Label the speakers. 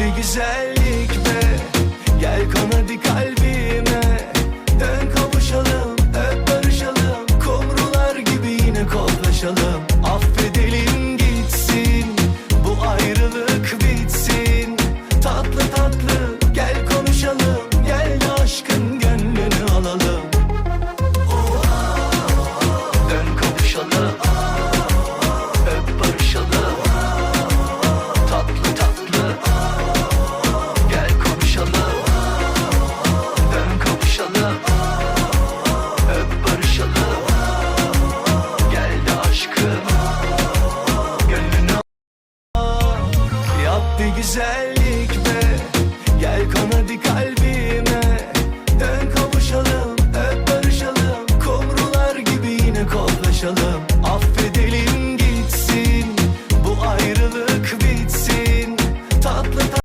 Speaker 1: Ne güzellik be. Gel kanadı kalbime. Dön kavuşalım Öp barışalım. Kumrular gibi yine kollaşalım. Ne güzellik be. Gel kanadı kalbime. Dön kavuşalım Öp barışalım. Kumrular gibi yine kollaşalım. Affedelim